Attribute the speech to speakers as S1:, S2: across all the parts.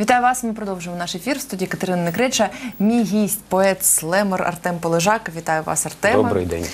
S1: Вітаю вас. Ми продовжуємо наш ефір в студії Катерина Некреча. Мій гість, поет, слемер Артем Полежак. Вітаю вас, Артема.
S2: Добрий день.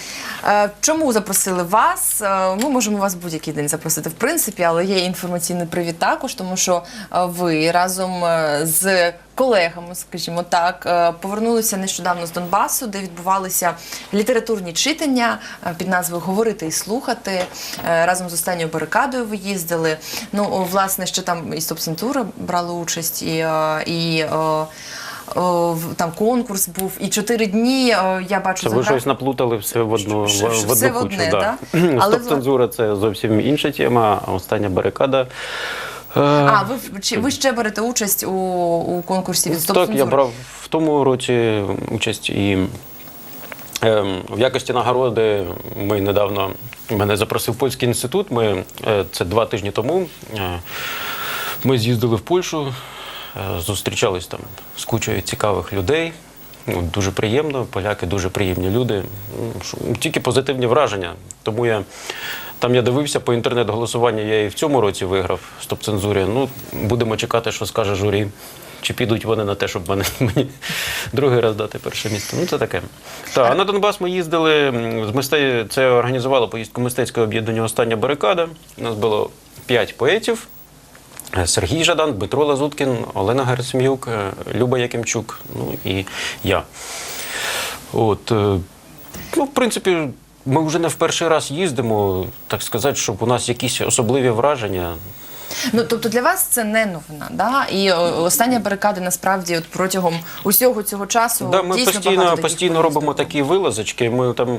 S1: Е, Чому запросили вас? Е, Ми можемо вас будь-який день запросити, в принципі, але є інформаційний привід також, тому що е, ви разом з колегами, скажімо так, повернулися нещодавно з Донбасу, де відбувалися літературні читання під назвою Говорити і слухати. Разом з останньою барикадою ви їздили. Ну, власне, ще там і стоп-цензура брала участь, і. і о, там конкурс був, і чотири дні е, я бачу
S2: Це ви щось наплутали все в одну,
S1: Що-
S2: в, в
S1: все
S2: одну
S1: в
S2: кучу.
S1: одне,
S2: да.
S1: Але
S2: Стоп-цензура це зовсім інша тема, остання барикада. Е,
S1: А, ви, в- чи, ви ще берете участь у, у конкурсі від стоп
S2: так, я брав в тому році участь і е, в якості нагороди ми недавно мене запросив польський інститут. Ми е, це два тижні тому. Е, ми з'їздили в Польщу, е, зустрічались там з кучою цікавих людей. Ну, Дуже приємно, поляки дуже приємні люди. Ну, Тільки позитивні враження. Тому я там я дивився по інтернет-голосуванню, я і в цьому році виграв стоп-цензурі. Ну, будемо чекати, що скаже журі. Чи підуть вони на те, щоб мене, мені другий раз дати перше місце. Ну, це таке. Так, а на Донбас ми їздили з мисте... Це організувало поїздку мистецьке об'єднання Остання барикада. У нас було п'ять поетів. Сергій Жадан, Дмитро Лазуткін, Олена Герасим'юк, е, Люба Якимчук, ну і я. От, е, ну, в принципі, ми вже не в перший раз їздимо, так сказати, щоб у нас якісь особливі враження.
S1: Ну тобто для вас це не новина, да? І о, остання барикада насправді от протягом усього цього часу
S2: Да, ми
S1: дійсно
S2: постійно, постійно робимо такі вилазочки. Ми там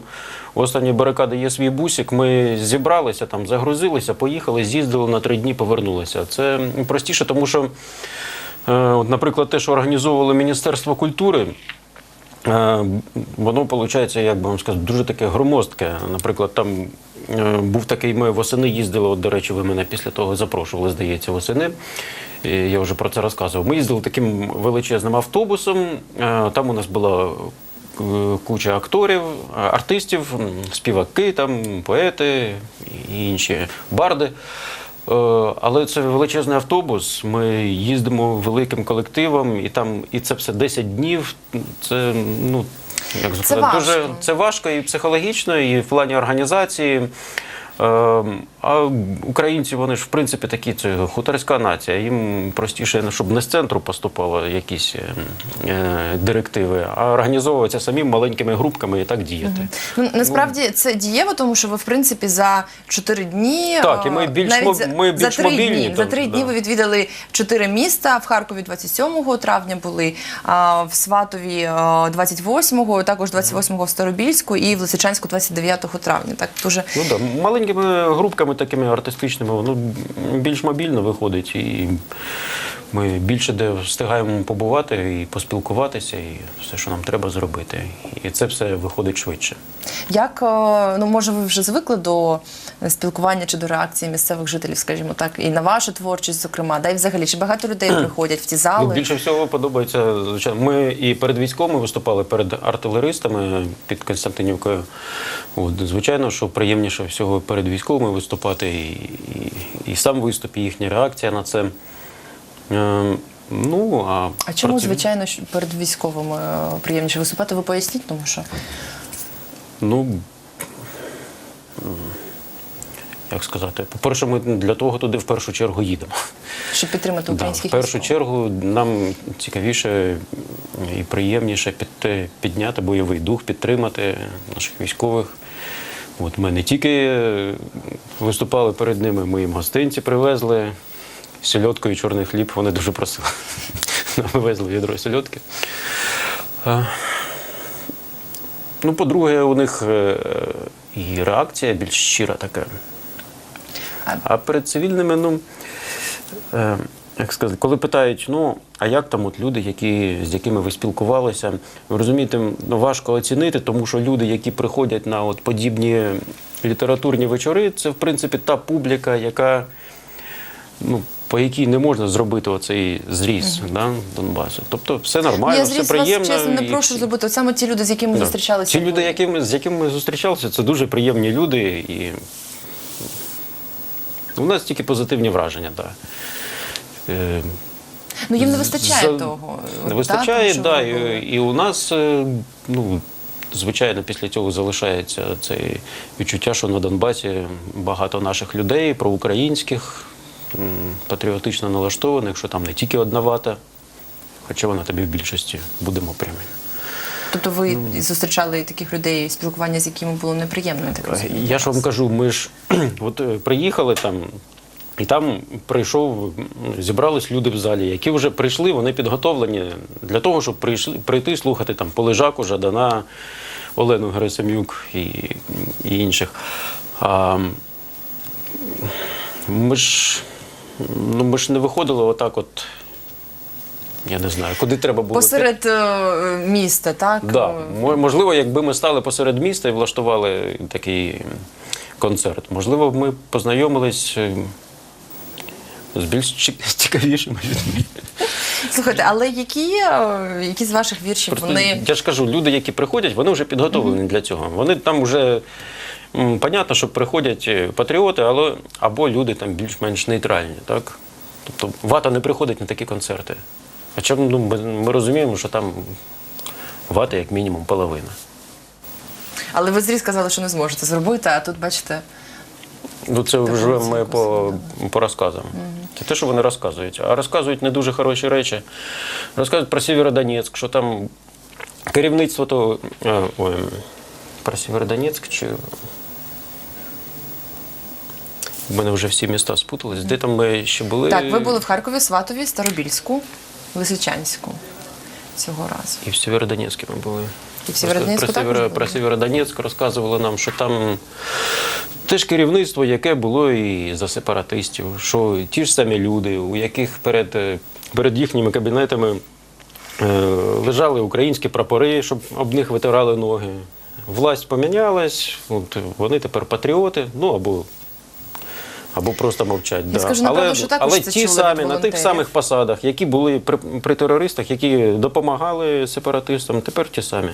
S2: у останній барикади є свій бусик. Ми зібралися там, загрузилися, поїхали, з'їздили на три дні, повернулися. Це простіше, тому що, е, наприклад, те, що організовувало Міністерство культури. Е, Воно виходить, як би вам сказати, дуже таке громоздке. Наприклад, там е, був такий, ми восени їздили. От, до речі, ви мене після того запрошували, здається, восени. І Я вже про це розказував. Ми їздили таким величезним автобусом. Е, Там у нас була куча акторів, артистів, співаки, там, поети і інші барди. Е, Але це величезний автобус. Ми їздимо великим колективом, і там і це все 10 днів. Це ну як сказати,
S1: важко.
S2: дуже це важко і психологічно, і в плані організації. Е, А українці вони ж в принципі такі це хуторська нація. Їм простіше, щоб не з центру поступали якісь е, е, директиви, а організовуватися самим маленькими групками і так діяти.
S1: Ну, насправді це дієво, тому що ви в принципі за чотири дні
S2: Так, і
S1: е,
S2: ми більш
S1: навіть за,
S2: ми більш
S1: три
S2: мобільні
S1: дні.
S2: там,
S1: За три
S2: да.
S1: дні ви відвідали чотири міста. В Харкові 27 травня були, в Сватові е, 28-го, також 28-го в Старобільську і в Лисичанську 29 травня. Так дуже
S2: Ну да, маленькими групками такими артистичними, воно більш мобільно виходить, і ми більше де встигаємо побувати і поспілкуватися, і все, що нам треба зробити. І це все виходить швидше.
S1: Як е, ну може ви вже звикли до спілкування чи до реакції місцевих жителів, скажімо так, і на вашу творчість, зокрема, да і взагалі чи багато людей приходять в ті
S2: Ну,
S1: зали?
S2: більше всього подобається, звичайно. Ми і перед військовими виступали перед артилеристами під Константинівкою. От, звичайно, що приємніше всього перед військовими виступати, і, і, і сам виступ, і їхня реакція на це. Е, ну, а,
S1: А чому,
S2: проти-
S1: звичайно, перед військовими е, приємніше виступати? Ви поясніть, тому що
S2: Ну, як сказати, по-перше, ми для того туди в першу чергу їдемо.
S1: щоб підтримати
S2: Да, в першу
S1: військових.
S2: чергу нам цікавіше і приємніше під, підняти бойовий дух, підтримати наших військових. От ми не тільки виступали перед ними, ми їм гостинці привезли, сільотку і чорний хліб. Вони дуже просили. Нам вивезли відро сільотки. Ну, по-друге, у них е, і реакція більш щира така.
S1: А-
S2: А перед цивільними, ну, е, як сказати, коли питають, ну, а як там от люди, які, з якими ви спілкувалися, ви розумієте, ну, важко оцінити, тому що люди, які приходять на от подібні літературні вечори, це, в принципі, та публіка, яка, ну, по якій не можна зробити оцей зріз да, Донбасу. Тобто все нормально,
S1: Я
S2: все приємно.
S1: вас чесно не
S2: і
S1: прошу зробити. От саме ті люди, з якими
S2: Да.
S1: зустрічалися.
S2: Ті люди, якими, з якими ми зустрічалися, це дуже приємні люди. І у нас тільки позитивні враження. Да. Е,
S1: Ну їм не вистачає
S2: За-
S1: того.
S2: Не вистачає,
S1: що
S2: да, і, і у нас, е, ну, звичайно, після цього залишається це відчуття, що на Донбасі багато наших людей, проукраїнських, патріотично налаштованих, що там не тільки одна вата, хоча вона тобі в більшості, будемо прямі.
S1: Тобто ви зустрічали таких людей, спілкування з якими було неприємно, я так розумію.
S2: Я ж вам кажу, ми ж от е, приїхали там, і там прийшов, зібрались люди в залі, які вже прийшли, вони підготовлені для того, щоб прийшли, прийти слухати там Полежаку, Жадана, Олену Герасим'юк і, і інших. А, ми ж, ну, ми ж не виходили отак, от. Я не знаю, куди треба було.
S1: Посеред е, міста, так?
S2: Да. Мо- Можливо, якби ми стали посеред міста і влаштували такий концерт, можливо, б ми познайомились е, з більш ці- цікавішими людьми.
S1: Слухайте, але які, е, які з ваших віршів
S2: Просто,
S1: вони
S2: Я ж кажу, люди, які приходять, вони вже підготовлені для цього. Вони там вже понятно, що приходять е, патріоти, але або люди там більш-менш нейтральні, так? Тобто вата не приходить на такі концерти. Хоча ну, ми, ми розуміємо, що там вата як мінімум половина.
S1: Але ви зрі сказали, що не зможете зробити, а тут бачите.
S2: Ну, це вже ми по, по розказам. Це те, що вони розказують. А розказують не дуже хороші речі. Розказують про Сєвєродонецьк, що там керівництво то. е, Ой, про Сєвєродонецьк чи. У мене вже всі міста спутались. Де там ми ще були?
S1: Так, ви були в Харкові, Сватові, Старобільську, Лисичанську цього разу.
S2: І в Сєвєродонецьку ми були.
S1: І в Сєвєродонецьку
S2: про,
S1: були?
S2: про Сєвєродонецьк розказували нам, що там теж керівництво, яке було і за сепаратистів, що ті ж самі люди, у яких перед, перед їхніми кабінетами е, лежали українські прапори, щоб об них витирали ноги. Власть помінялась, от вони тепер патріоти, ну або. Або просто мовчать. да.
S1: скажу, напевно,
S2: але
S1: що також
S2: але
S1: це
S2: ті
S1: чули від
S2: самі на тих
S1: волонтерів.
S2: самих посадах, які були при, при терористах, які допомагали сепаратистам, тепер ті самі.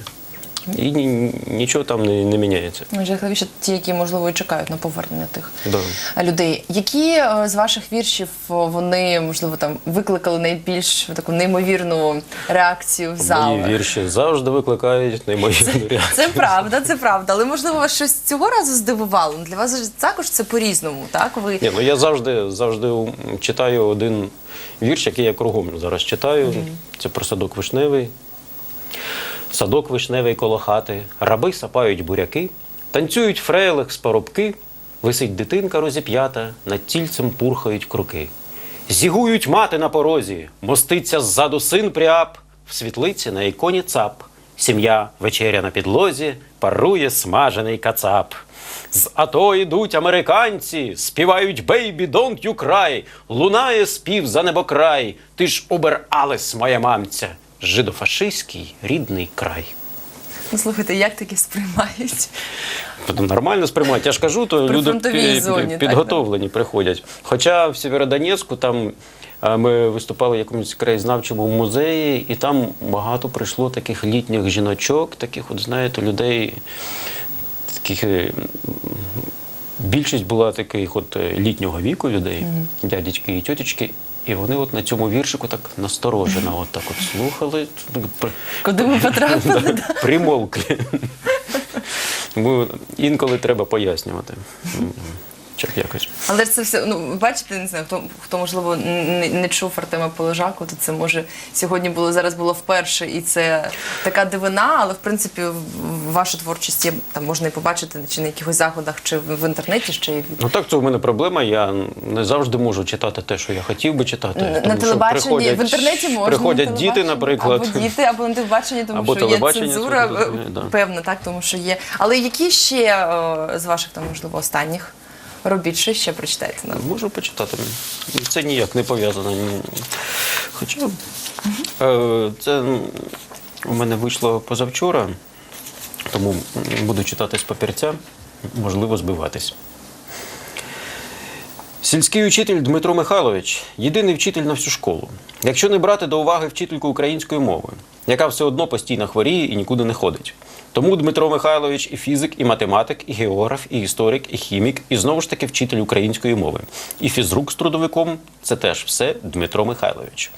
S2: І ні, нічого там не, не міняється.
S1: Найжахливіше ті, які, можливо, і чекають на повернення тих
S2: Да.
S1: людей. Які е, з ваших віршів вони, можливо, там викликали найбільш таку неймовірну реакцію в
S2: Мої вірші завжди викликають неймовірну реакцію.
S1: Це правда, це правда. Але можливо вас щось цього разу здивувало. Ну, Для вас також це по-різному, так? Ви
S2: Ні, ну я завжди, завжди читаю один вірш, який я кругом зараз читаю. Це про садок вишневий. Садок вишневий коло хати, раби сапають буряки, танцюють фрейлих з парубки, висить дитинка розіп'ята, над тільцем пурхають круки. Зігують мати на порозі, моститься ззаду син пряп, в світлиці на іконі цап. Сім'я вечеря на підлозі, парує смажений кацап. З АТО йдуть американці, співають «Baby, don't you cry», лунає спів за небокрай, ти ж убер Алес, моя мамця, жидофашистський рідний край.
S1: ну, слухайте, як таке сприймають?
S2: Тобто Нормально сприймають. Я ж кажу, то
S1: При
S2: люди
S1: зоні, так,
S2: підготовлені приходять. Хоча в Сєвєродонецьку там е, ми виступали в якомусь краєзнавчому музеї, і там багато прийшло таких літніх жіночок, таких, от знаєте, людей, таких. е, Більшість була таких от е, літнього віку людей, дядечки і тьотечки. І вони от на цьому віршику так насторожено, от так от слухали.
S1: Куди ми потрапили?
S2: примовкли. Інколи треба пояснювати. Щоб якось.
S1: Але ж це все, ну бачите, не знаю, хто, хто можливо не, не чув Артема Полежаку, то це може сьогодні було зараз було вперше, і це така дивина, але в принципі в- вашу творчість є, там можна і побачити чи на якихось заходах, чи в, в інтернеті, чи й
S2: Ну так, це у мене проблема. Я не завжди можу читати те, що я хотів би читати.
S1: на,
S2: тому що
S1: телебаченні,
S2: приходять-
S1: в інтернеті можна.
S2: Приходять
S1: на
S2: діти, наприклад.
S1: Або діти, або на телебаченні, тому
S2: Або
S1: що є цензура, певно, так, тому що є. Але які ще о, з ваших там, можливо, останніх робіт, що ще прочитаєте нам?
S2: Можу почитати. Це ніяк не пов'язано. Хоча е, це у мене вийшло позавчора, тому буду читати з папірця, можливо, збиватись. Сільський учитель Дмитро Михайлович єдиний вчитель на всю школу. Якщо не брати до уваги вчительку української мови, яка все одно постійно хворіє і нікуди не ходить. Тому Дмитро Михайлович і фізик, і математик, і географ, і історик, і хімік, і знову ж таки вчитель української мови. І фізрук з трудовиком це теж все Дмитро Михайлович.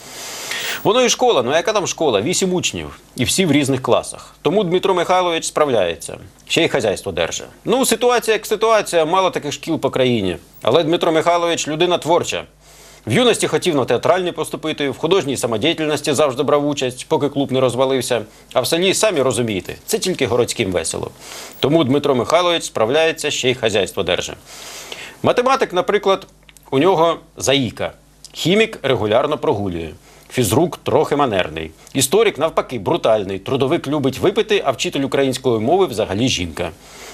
S2: Воно і школа, ну яка там школа? Вісім учнів, і всі в різних класах. Тому Дмитро Михайлович справляється. Ще й хазяйство держить. Ну, ситуація як ситуація, мало таких шкіл по країні. Але Дмитро Михайлович людина творча. В юності хотів на театральний поступити, в художній самодіяльності завжди брав участь, поки клуб не розвалився. А в селі, самі розумієте, це тільки городським весело. Тому Дмитро Михайлович справляється, ще й хазяйство держить. Математик, наприклад, у нього заїка. Хімік регулярно прогулює. Фізрук трохи манерний. Історик, навпаки, брутальний. Трудовик любить випити, а вчитель української мови взагалі жінка.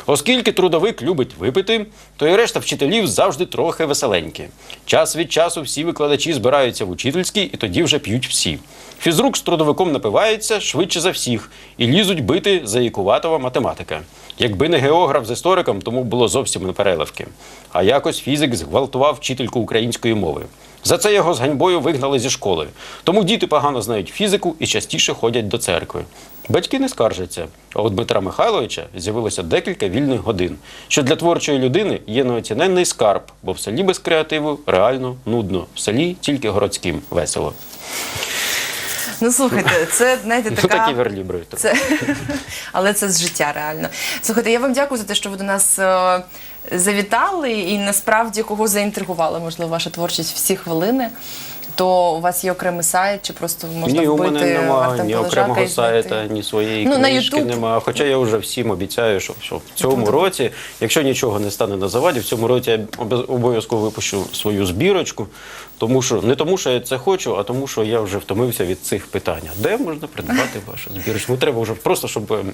S2: Оскільки трудовик любить випити, то і решта вчителів завжди трохи веселенькі. Час від часу всі викладачі збираються в учительській, і тоді вже п'ють всі. Фізрук з трудовиком напивається швидше за всіх і лізуть бити заїкуватого математика. Якби не географ з істориком, тому було зовсім не переливки. А якось фізик зґвалтував вчительку української мови. За це його з ганьбою вигнали зі школи. Тому діти погано знають фізику і частіше ходять до церкви. Батьки не скаржаться. А у Дмитра Михайловича з'явилося декілька вільних годин, що для творчої людини є неоціненний скарб, бо в селі без креативу реально нудно. В селі тільки городським весело.
S1: Ну слухайте, це знаєте,
S2: Ну,
S1: така
S2: такі верлібри.
S1: Це... Але це з життя реально. Слухайте, я вам дякую за те, що ви до нас е, завітали, і насправді кого заінтригувала, можливо, ваша творчість всі хвилини. То у вас є окремий сайт, чи просто можна
S2: ні, у
S1: вбити
S2: мене немає ні окремого сайта, ні своєї
S1: Ну,
S2: книжки немає. Хоча я вже всім обіцяю, що, що в цьому році, якщо нічого не стане на заваді, в цьому році я обов'язково випущу свою збірочку. Тому що не тому, що я це хочу, а тому, що я вже втомився від цих питань. Де можна придбати вашу збірочку? Ну, треба вже просто, щоб, ем,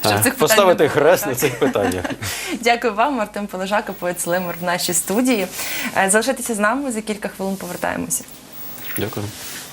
S1: Щоб
S2: е, поставити хрест на цих питаннях.
S1: Дякую вам, Артем Полежака, поет Слимер в нашій студії. Е, Залишайтеся з нами за кілька хвилин повертаємося.
S2: Ďakujem.